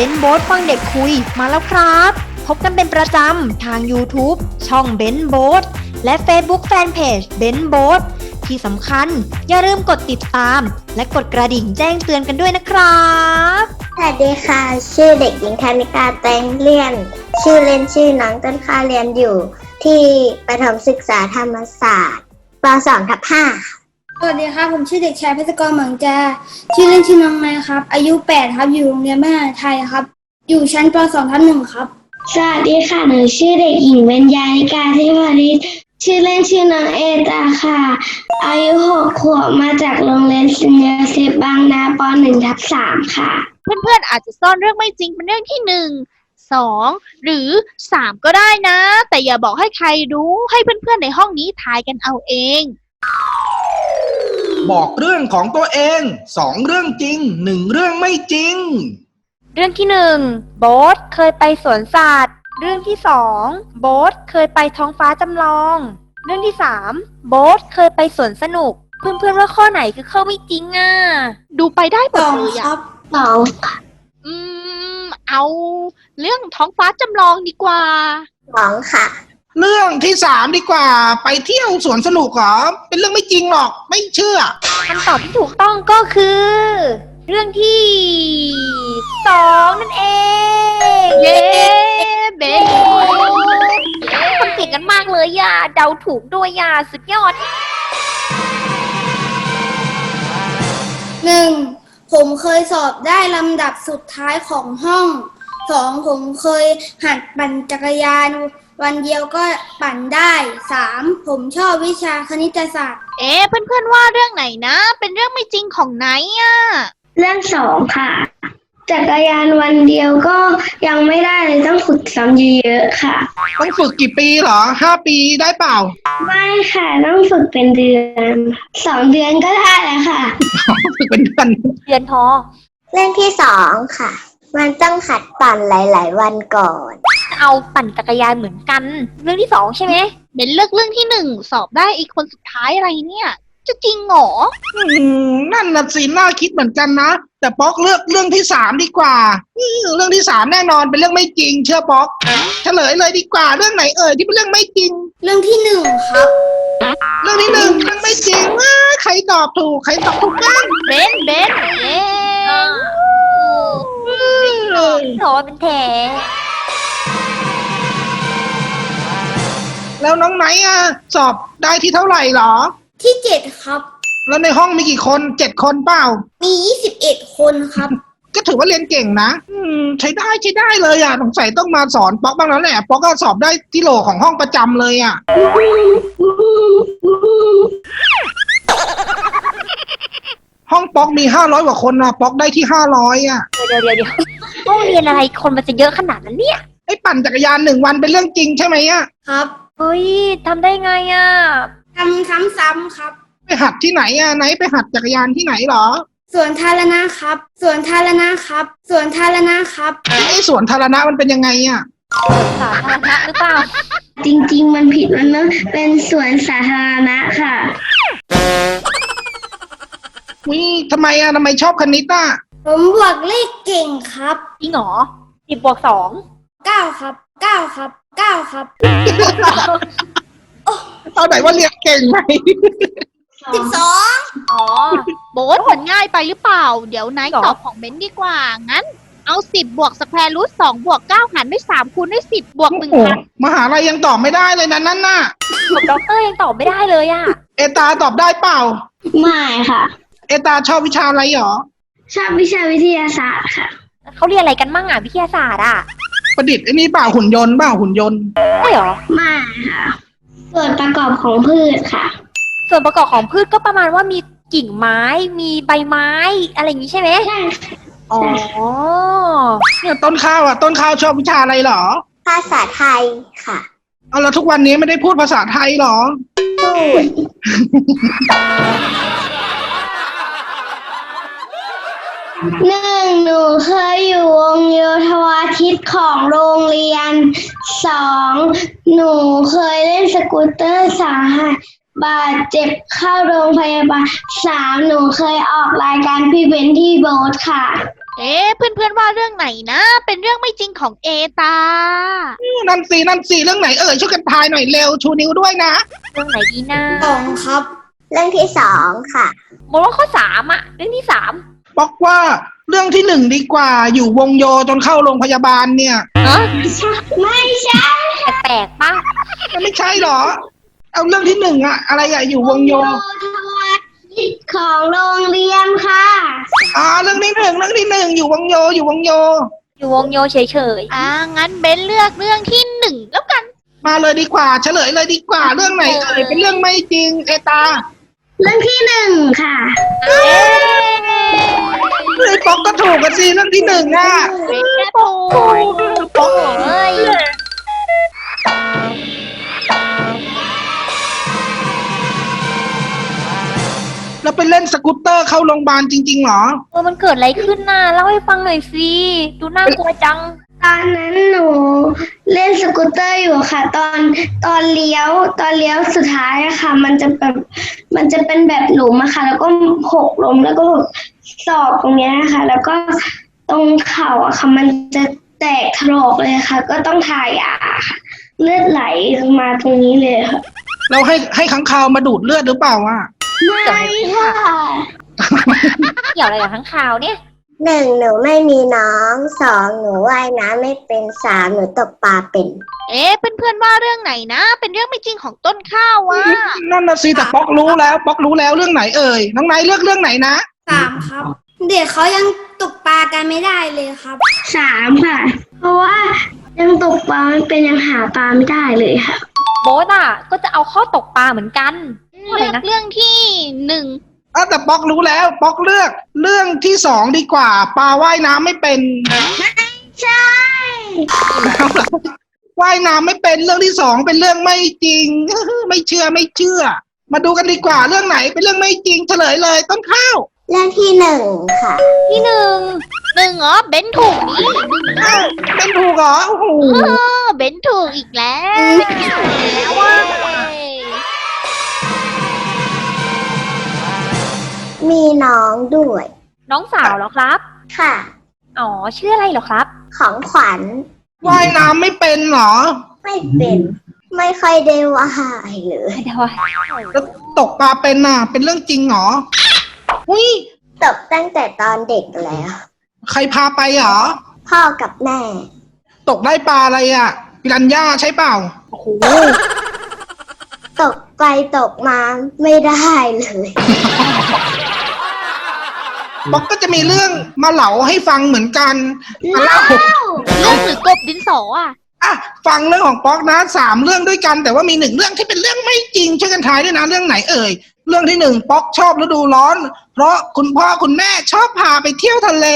บนโบทฟังเด็กคุยมาแล้วครับ พบกันเป็นประจำทาง YouTube ช่องเบนโบทและ Facebook Fanpage เบนโบทที่สำคัญอย่าลืมกดติดตาม และกดกระดิ่งแจ้งเตือนกันด้วยนะครับสวัสดีค่ะ ชื่อเด็กหญิงธนิกาแตงเลียน ชื่อเล่นชื่อน้องต้นข้าเรียนอยู่ ที่ประถมศึกษาธรรมศาสตร์ป .2 ทับ5 สวัสดีครับ ผมชื่อเด็กชายเพชรกรเหมืองแจชื่อเล่นชื่อน้องไม้ครับ อายุ8ครับ อยู่โรงเรียนมหาไทยครับ อยู่ชั้นป .2 ทับหนึ่งครับ สวัสดีค่ะหนูชื่อเด็กหญิงเบญญานิกาเทพริตชื่อเล่นชื่อน้องเอตาค่ะ อายุหกขวบมาจากโรงเรียนซินเนอร์เซฟบางนาปหนึ่งทับสามค่ะ เพื่อนๆอาจจะซ่อนเรื่องไม่จริงเป็นเรื่องที่หนึ่งสองหรือสามก็ได้นะ แต่อย่าบอกให้ใครรู้ให้เพื่อนๆในห้องนี้ทายกันเอาเอง บอกเรื่องของตัวเองสองเรื่องจริงหนึ่งเรื่องไม่จริง เรื่องที่หนึ่งโบ๊ทเคยไปสวนสัตว์ เรื่องที่สองโบ๊ทเคยไปท้องฟ้าจำลอง เรื่องที่สามโบ๊ทเคยไปสวนสนุก เพื่อนๆว่าข้อไหนคือข้อไม่จริงอะ ดูไปได้หมสดองเลยคอะรับสองอืม เอา เรื่องท้องฟ้าจำลองดีกว่า2ค่ะ เรื่องที่สามดีกว่าไปเที่ยวสวนสนุกเหรอเป็นเรื่องไม่จริงหรอกไม่เชื่อ คำตอบที่ถูกต้องก็คือ เรื่องที่สองนั่นเอง เย้เบนคนเก่งกันมากเลยย่าเดาถูกด้วยย่าสุดยอด หนึ่งผมเคยสอบได้ลำดับสุดท้ายของห้องสองผมเคยหัดปั่นจักรยาน วันเดียวก็ปั่นได้สามผมชอบวิชาคณิตศาสตร์ เอ๊ะเพื่อนๆว่าเรื่องไหนนะ เป็นเรื่องไม่จริงของไหนอะเรื่องสองค่ะ จักรยานวันเดียวก็ยังไม่ได้เลยต้องฝึกซ้ำเยอะๆค่ะ ต้องฝึกกี่ปีเหรอห้าปีได้เปล่า ไม่ค่ะต้องฝึกเป็นเดือนสองเดือนก็ได้แล้วค่ะ ฝึกเป็นเดือน เรียนพอ เรื่องที่2ค่ะ มันต้องหัดปั่นหลาย ๆ วันก่อน เอาปั่นจักรยานเหมือนกัน เรื่องที่สองใช่ไหมเบนเลือกเรื่องที่หนึ่งสอบได้อีกคนสุดท้ายอะไรเนี่ย จะจริงเหรออืมนั่นน่ะสิน่าคิดเหมือนกันนะ แต่ป๊อกเลือกเรื่องที่สามดีกว่าอืมเรื่องที่สามแน่นอนเป็นเรื่องไม่จริง เชื่อป๊อกเฉลยเลยดีกว่าเรื่องไหนเอ่ยที่เป็นเรื่องไม่จริง เรื่องที่หนึ่งครับ เรื่องที่หนึ่งเรื่องไม่จริงว้าใครตอบถูกใครตอบถูกบ้างเบนเบนเย้โถเป็นแถแล้วน้องไหนอะสอบได้ที่เท่าไหร่หรอ ที่เจ็ดครับ แล้วในห้องมีกี่คนเจ็ดคนเปล่า มียี่สิบเอ็ดคนครับ ก็ถือว่าเรียนเก่งนะ อืม ใช้ได้ใช้ได้เลยอะสงสัยต้องมาสอนป๊อกบ้างแล้วแหละป๊อกก็สอบได้ที่โหลของห้องประจำเลยอะ ห้องป๊อกมีห้าร้อยกว่าคนนะป๊อกได้ที่ห้าร้อยอะ เดี๋ยวเดี๋ยวเดี๋ยวห้องเรียนอะไรคนมันจะเยอะขนาดนั้นเนี่ยไอ้ปั่นจักรยานหนึ่งวันเป็นเรื่องจริงใช่ไหมอะครับเฮ้ยทำได้ไงอะทำซ้ำๆครับ ไปหัดที่ไหนอะไหนไปหัดจักรยานที่ไหนหรอส่วนธารณะครับส่วนธารณะครับส่วนธารณะครับไอ้สวนธารณะมันเป็นยังไงอะสาธารณะหรือเปล่าจริงๆ มันผิดมันต้องเป็นสวนสาธารณะค่ะ วิทำไมอะทำไมชอบคณิตอะ ผมบวกเลขเก่งครับจริงเหรอสิบบวกสองเก้าครับเก้าครับเก้าครับตอนไหนว่าเรียนเก่งไหมสิบสองอ๋อโบ๊ทมันง่ายไปหรือเปล่า เดี๋ยวนายตอบของเบนดีกว่า งั้น เอาสิบบวกสแควร์รูทสองบวกเก้าหารด้วยสามคูณด้วยสิบบวกหนึ่งโอ้โหพันมหาลัยยังตอบไม่ได้เลยนะนั่นน่ะผมด็อกเตอร์ยังตอบไม่ได้เลยอะ เอตาตอบได้เปล่า ไม่ค่ะ เอตาชอบวิชาอะไรหรอ ชอบวิชาวิทยาศาสตร์ค่ะ เขาเรียนอะไรกันมั่งอะวิทยาศาสตร์อะประดิษฐ์ไอ้นี่เปล่าหุ่นยนต์เปล่าหุ่นยนต์ ใช่เหรอ ไม่ค่ะ ส่วนประกอบของพืชค่ะ ส่วนประกอบของพืชก็ประมาณว่ามีกิ่งไม้ มีใบไม้ อะไรอย่างนี้ใช่ไหมใช่อ๋อ เนี่ยต้นข้าวอะต้นข้าวชอบวิชาอะไรหรอภาษาไทยค่ะ เอาแล้วทุกวันนี้ไม่ได้พูดภาษาไทยหรอ พูด หนึ่งหนูเคยอยู่วงโยธวาทิตของโรงเรียนสองหนูเคยเล่นสกูตเตอร์สาหัสบาดเจ็บเข้าโรงพยาบาลสามหนูเคยออกรายการพี่เบนที่โบสค่ะ เอ๊ะเพื่อนๆว่าเรื่องไหนนะ เป็นเรื่องไม่จริงของเอตา นั่นสินั่นสิเรื่องไหนเอ่ยช่วยกันทายหน่อยเร็วชูนิ้วด้วยนะ เรื่องไหนดีนะสองครับ เรื่องที่สองค่ะ บอกว่าข้อสามอะเรื่องที่สาม บอกว่าเรื่องที่หนึ่งดีกว่า อยู่วงโยจนเข้าโรงพยาบาลเนี่ยฮะไม่ใช่แปลกๆปะมันไม่ใช่หรอ เอาเรื่องที่หนึ่งอะอะไรอะอยู่วงโยทวารทิศของโรงเรียนค่ะอ่าเรื่องที่หนึ่งเรื่องที่หนึ่งอยู่วงโยอยู่วงโย อยู่วงโยเฉยอ่างั้นเบนเลือกเรื่องที่หนึ่งแล้วกัน มาเลยดีกว่า เฉลยเลยดีกว่า เรื่องไหนเอ่ยเป็นเรื่องไม่จริงเอตา เรื่องที่หนึ่งค่ะเฮ้ยป๊อกก็ถูกกันสิเรื่องที่หนึ่งอะเบนแค่ถูกป๊อกๆเฮ้ยแล้วไปเล่นสกูตเตอร์เข้าโรงพยาบาลจริงๆเหรอ เออมันเกิดอะไรขึ้นน่ะเล่าให้ฟังหน่อยสิ ดูน่ากลัวจัง ตอนนั้นหนูเล่นสกูตเตอร์อยู่ค่ะ ตอนตอนเลี้ยวตอนเลี้ยวสุดท้ายอะค่ะ มันจะแบบมันจะเป็นแบบหลุมอะค่ะ แล้วก็หกลมแล้วก็ศอกตรงเนี้ยค่ะ แล้วก็ตรงเข่าอะค่ะ มันจะแตกถลอกเลยค่ะ ก็ต้องทายาค่ะ เลือดไหลมาตรงนี้เลยค่ะเราให้ให้ขังคาวมาดูดเลือดหรือเปล่าอะไม่ค่ะ เกี่ยวอะไรกับทั้างข่าวเนี่ย หนึ่งหนูไม่มีน้องสองหนูว่ายน้ำไม่เป็นสามหนูตกปลาเป็น เอ๊ะเพื่อนๆว่าเรื่องไหนนะ เป็นเรื่องไม่จริงของต้นข้าววะนั่นน่ะสิแต่ป๊อกรู้แล้วป๊อกรู้แล้วเรื่องไหนเอ่ยน้องไนท์เลือกเรื่องไหนนะสามครับ เด็กเขายังตกปลากันไม่ได้เลยครับสามค่ะ เพราะว่ายังตกปลาไม่เป็นยังหาปลาไม่ได้เลยค่ะ โบ๊ทอะ ก็จะเอาข้อตกปลาเหมือนกันอะไรเลือกนะเรื่องที่หนึ่ง อะแต่ป๊อกรู้แล้วป๊อกเลือกเรื่องที่สองดีกว่า ปลาว่ายน้ำไม่เป็นใช่ว่ายน้ำไม่เป็นเรื่องที่สองเป็นเรื่องไม่จริง ไม่เชื่อไม่เชื่อ มาดูกันดีกว่าเรื่องไหนเป็นเรื่องไม่จริงเฉลยเลยต้นข้าวเรื่องที่หนึ่งค่ะ ที่หนึ่งหนึ่งเหรอเบนถูกนี่อ้าวเป็นถูกเหรอโอ้โห เออเบนถูกอีกแล้วแล้วว่า มีน้องด้วย น้องสาวเหรอครับ ค่ะ อ๋อชื่ออะไรเหรอครับ ของขวัญว่ายน้ำไม่เป็นเหรอ ไม่เป็น ไม่ค่อยได้ว่ายเลยเดี๋ยวอะแล้วตกปลาเป็นน่ะ เป็นเรื่องจริงเหรออุ้ยตกตั้งแต่ตอนเด็กแล้ว ใครพาไปเหรอ พ่อกับแม่ ตกได้ปลาอะไรอะปิรันย่าใช่เปล่า โอ้โห ตกไปตกมาไม่ได้เลย ป๊อกก็จะมีเรื่องมาเหลาให้ฟังเหมือนกันมาเล่าเรื่องหรือกบดินสออะอะฟังเรื่องของป๊อกนะสามเรื่องด้วยกัน แต่ว่ามีหนึ่งเรื่องที่เป็นเรื่องไม่จริงช่วยกันทายด้วยนะเรื่องไหนเอ่ยเรื่องที่หนึ่งป๊อกชอบฤดูร้อน เพราะคุณพ่อคุณแม่ชอบพาไปเที่ยวทะเล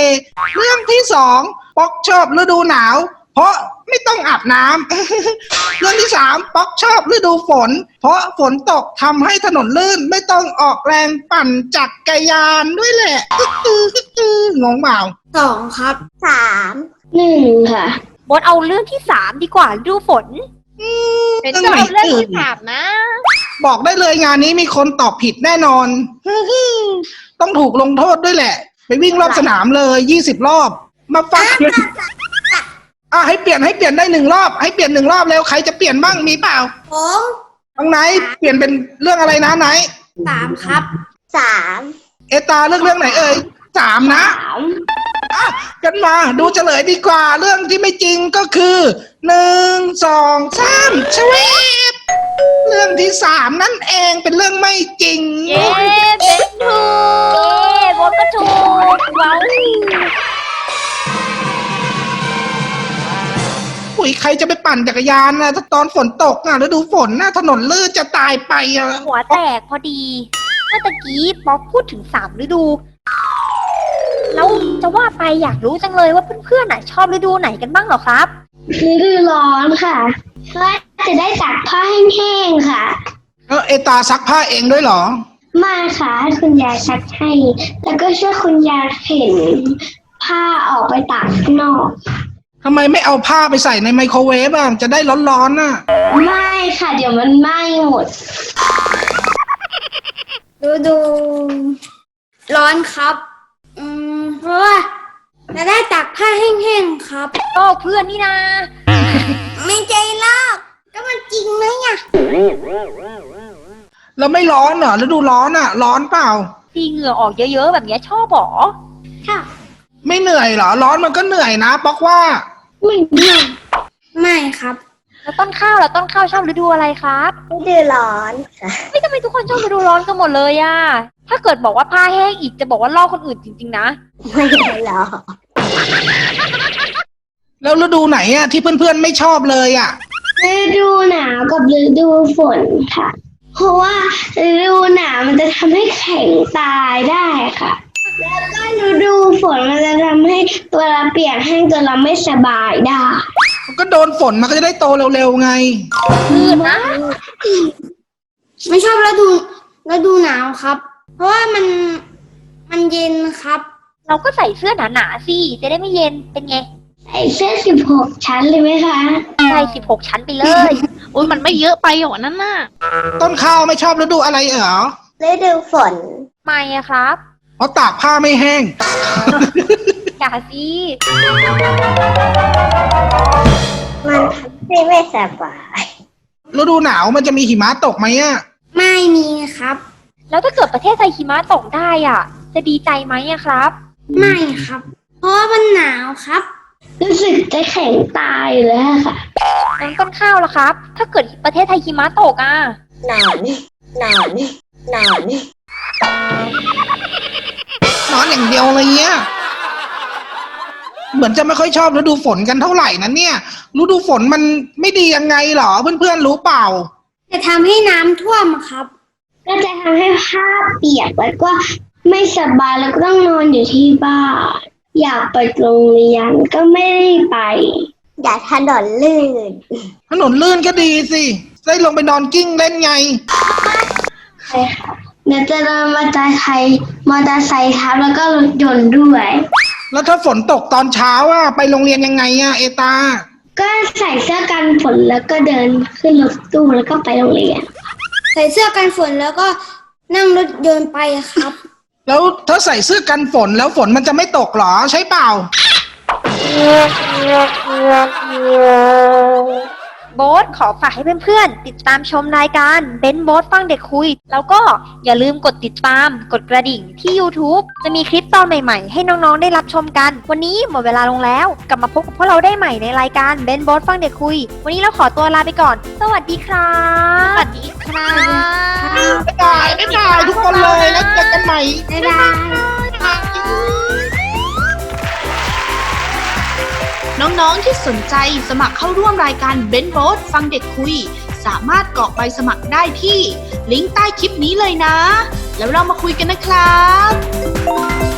เรื่องที่สองป๊อกชอบฤดูหนาว เพราะไม่ต้องอาบน้ำ เรื่องที่สามป๊อกชอบฤดูฝน เพราะฝนตกทำให้ถนนลื่นไม่ต้องออกแรงปั่นจักรยานด้วยแหละอื้ออื้ออื้องงเปล่า สองครับสามหนึ่งค่ะโบ๊ทเอาเรื่องที่สามดีกว่าฤดูฝนเบนชอบเรื่องที่สามนะ บอกได้เลยงานนี้มีคนตอบผิดแน่นอน ต้องถูกลงโทษด้วยแหละ ไปวิ่งรอบสนามเลยยี่สิบรอบ มาฟัง อะให้เปลี่ยนให้เปลี่ยนได้หนึ่งรอบ ให้เปลี่ยนหนึ่งรอบแล้วใครจะเปลี่ยนบ้างมีเปล่าผมน้องไนท์เปลี่ยนเป็นเรื่องอะไรนะไนท์สามครับสามเอตาเลือกเรื่องไหนเอ่ยสามนะสามอะกันมาดูเฉลยดีกว่าเรื่องที่ไม่จริงก็คือหนึ่งสองสามชเวบเรื่องที่สามนั่นเองเป็นเรื่องไม่จริง เย้เบนถูกเอ๊ะโบ๊ทก็ถูกว้าว อุ้ยใครจะไปปั่นจักรยานนะถ้าตอนฝนตกอะแล้วดูฝนนะถนนลื่นจะตายไปอะหัวแตกพอดีเมื่อตะกี้ป๊อกพูดถึงสามฤดูแล้วจะว่าไปอยากรู้จังเลยว่าเพื่อนๆน่ะชอบฤดูไหนกันบ้างเหรอครับฤดูร้อนค่ะเพราะจะได้ตากผ้าแห้งๆค่ะเออเอตาซักผ้าเองด้วยเหรอมาค่ะให้คุณยายซักให้ แล้วก็ช่วยคุณยายเข็นผ้าออกไปตากข้างนอก ทำไมไม่เอาผ้าไปใส่ในไมโครเวฟอะจะได้ร้อนๆน่ะ ไม่ค่ะ เดี๋ยวมันไหม้หมดฤดูร้อนครับ อืมเพราะว่าจะได้ตากผ้าแห้งๆครับก็เพื่อนนี่นา ไม่ใจลอกก็มันจริงไหมอะแล้วไม่ร้อนเหรอฤดูร้อนอะ ร้อนเปล่าที่เหงื่อออกเยอะๆแบบเนี้ยชอบหรอค่ะ ไม่เหนื่อยเหรอ ร้อนมันก็เหนื่อยนะป๊อกว่า ไม่ได้ไม่ครับแล้วต้นข้าวแล้วต้นข้าวชอบฤดูอะไรครับฤดูร้อนค่ะไม่ทำไมทุกคนชอบฤดูร้อนกันหมดเลยอะถ้าเกิดบอกว่าผ้าแห้งอีกจะบอกว่าลอกคนอื่นจริง ๆ นะไม่ได้หรอกแล้วฤดูไหนอะที่เพื่อนๆไม่ชอบเลยอะฤดูหนาวกับฤดูฝนค่ะ เพราะว่าฤดูหนาวมันจะทำให้แข็งตายได้ค่ะ แล้วก็ฤดูฝนมันจะทำให้ตัวเราเปียกแห้งจนเราไม่สบายได้ก็โดนฝนมันก็จะได้โตเร็วๆไงลื่นนะไม่ชอบฤดูฤดูหนาวครับ เพราะว่ามันมันเย็นครับ เราก็ใส่เสื้อหนาๆสิจะได้ไม่เย็นเป็นไง ใส่เสื้อสิบหกชั้นเลยไหมคะ ใส่สิบหกชั้นไปเลยโอ้ยมันไม่เยอะไปหรอนั่นน่ะต้นข้าวไม่ชอบฤดูอะไรเหรอฤดูฝน ไม่อะครับเพ ราะตากผ้าไม่แห้ง อย่าสิมันทำให้ไม่สบาย ฤดูหนาวมันจะมีหิมะตกไหมอะไม่มีครับ แล้วถ้าเกิดประเทศไทยหิมะตกได้อะ จะดีใจไหมอะครับ ไม่ครับ เพราะว่ามันหนาวครับ รู้สึกจะแข็งตายอยู่แล้วค่ะ น้ำต้นข้าวล่ะครับ ถ้าเกิดประเทศไทยหิมะตกอะ หนอนหนอนหนอน นอนอย่างเดียวเลยเนี่ยเหมือนจะไม่ค่อยชอบฤดูฝนกันเท่าไหร่นะเนี่ยฤดูฝนมันไม่ดียังไงเหรอเพื่อนๆรู้เปล่า จะทำให้น้ำท่วมครับ ก็จะทำให้ผ้าเปียกแล้วก็ไม่สบายแล้วก็ต้องนอนอยู่ที่บ้าน อยากไปโรงเรียนก็ไม่ได้ไป อย่าถนนลื่น ถนนลื่นก็ดีสิ ได้ลงไปนอนกิ้งเล่นไง ใช่ค่ะ เดี๋ยวจะโดนมอเตอร์ไซค์มอเตอร์ไซค์ทับแล้วก็รถยนต์ด้วย แล้วถ้าฝนตกตอนเช้าอะไปโรงเรียนยังไงอะเอตา ก็ใส่เสื้อกันฝนแล้วก็เดินขึ้นรถตู้แล้วก็ไปโรงเรียน ใส่เสื้อกันฝนแล้วก็นั่งรถยนต์ไปครับ แล้วถ้าใส่เสื้อกันฝนแล้วฝนมันจะไม่ตกเหรอใช่เปล่า โบ๊ทขอฝากให้เพื่อนๆ ติดตามชมรายการเบนโบ๊ทฟังเด็กคุย แล้วก็อย่าลืมกดติดตาม กดกระดิ่งที่ YouTube จะมีคลิปตอนใหม่ๆ ให้น้องๆ ได้รับชมกัน วันนี้หมดเวลาลงแล้ว กลับมาพบกับพวกเราได้ใหม่ในรายการเบนโบ๊ทฟังเด็กคุย วันนี้เราขอตัวลาไปก่อน สวัสดีครับสวัสดีครับบ๊ายบายบ๊ายบายทุกคนเลยแล้วเจอกันใหม่บ๊ายบาย น้องๆที่สนใจสมัครเข้าร่วมรายการเบนโบสฟังเด็กคุย สามารถกรอกใบสมัครได้ที่ ลิงก์ใต้คลิปนี้เลยนะ แล้วเรามาคุยกันนะครับ